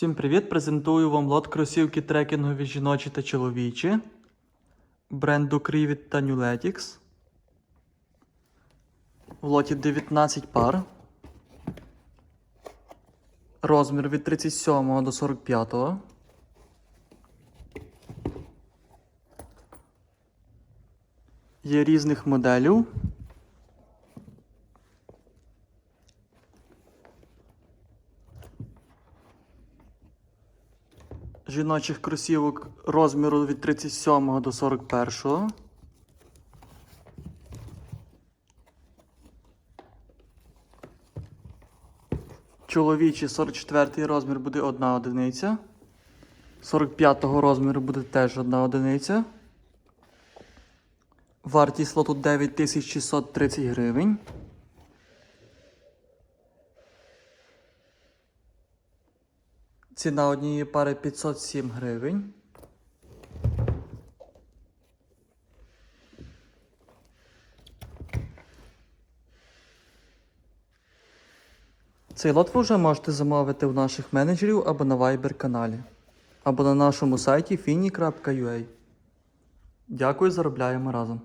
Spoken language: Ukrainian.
Всім привіт! Презентую вам лот кросівки трекінгові жіночі та чоловічі бренду Crivit та Newletics. В лоті 19 пар. Розмір від 37 до 45. Є різних моделів. Жіночих кросівок розміру від 37 до 41. Чоловічий 44 розмір буде одна одиниця. 45 розміру буде теж одна одиниця. Вартість лоту 9630 гривень. Ціна однієї пари 507 гривень. Цей лот ви вже можете замовити у наших менеджерів або на Viber каналі, або на нашому сайті fini.ua. Дякую, заробляємо разом.